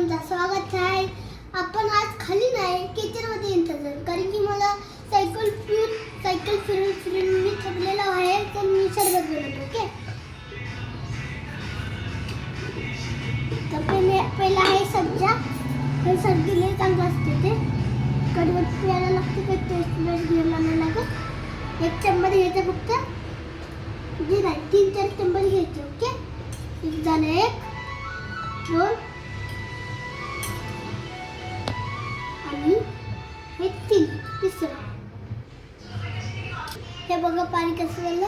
तुमचं स्वागत आहे. आपण आज खाली नाही किचनमध्ये इंतजार कारण की मला सायकल फिरून सायकल फिरून फिरून मी थकलेलो आहे तर मी सरबत बनवतो ओके तर पहिले पहिला आहे सब्जा. हे सर्दीला चांगलं असते ते. कडवट प्यायला लागते का टेस्ट घ्यायला नाही लागत. एक चम्मच घ्यायचं फक्त. जे नाही तीन चार चम्मच घ्यायचे ओके एक झालं एक दोन आणि हे तीन तिसरं हे बघा पाणी कसं झालं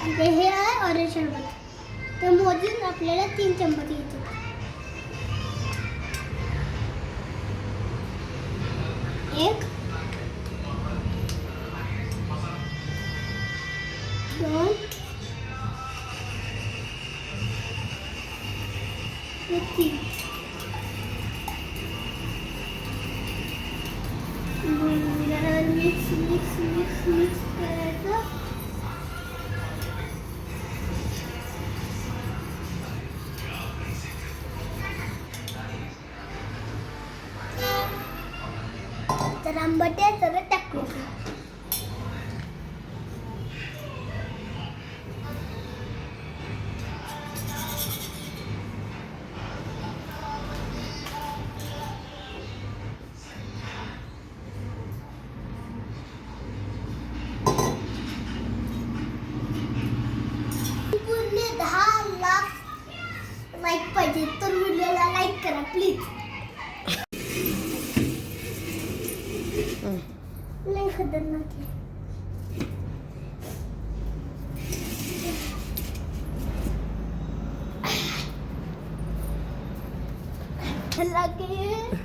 आणि हे शरबत तर मोजून आपल्याला तीन चम्मच घ्यायचे एक दोन तीन। मिक्स मिक्स आहे करायचं तर आंबट्या सगळं लाईक पाहिजे तर व्हिडिओला लाईक करा प्लीज लई खतरनाक आहे लगे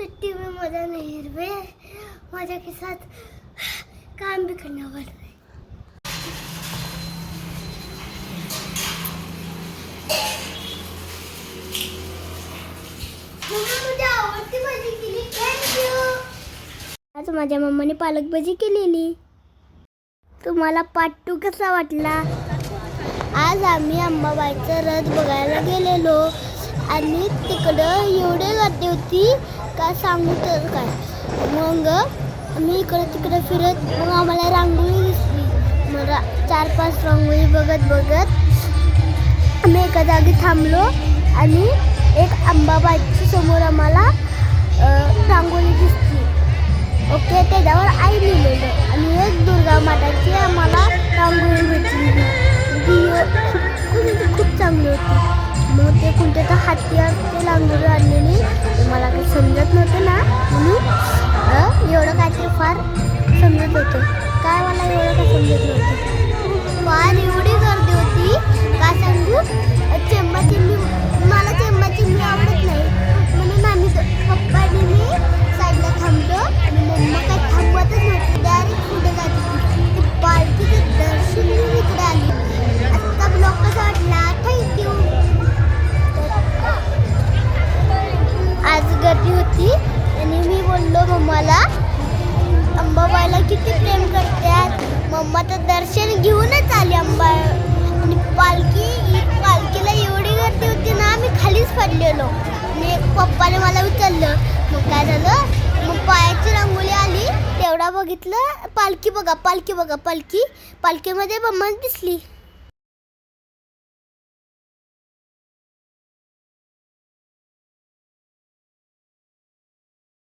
सुट्टी में मजा नहीं है मजा के साथ काम भी करना पड़ रहा है आज माझ्या मम्माने पालक भाजी केलेली। तुम्हाला पार्ट टू कसा वाटला? आज आम्ही अंबाबाईचं रथ बघायला गेलेलो. आणि तिकडं एवढे गर्दी होती का सांगू तर काय? मग मी इकडं तिकडं फिरत मग आम्हाला रांगोळी दिसली. मग चार पाच रांगोळी बघत बघत आम्ही एका जागी थांबलो आणि एक आंबाबाईची समोर आम्हाला रांगोळी दिसली. ओके? त्याच्यावर आई लिहिलेलं. आणि एक दुर्गा माताची आम्हाला मी एवढं काहीतरी फार समजत होतो. काय मला एवढं काय समजत नव्हतं. फार एवढी मम्मा तर दर्शन घेऊनच आली अंबा. आणि पालखी पालखीला एवढी गर्दी होती ना आम्ही खालीच पडलेलो. आणि पप्पाने मला उचललं. मग काय झालं? मग पायाची रांगोळी आली. तेवढा बघितलं. पालखी बघा पालखी बघा पालखी. पालखीमध्ये मम्मा दिसली.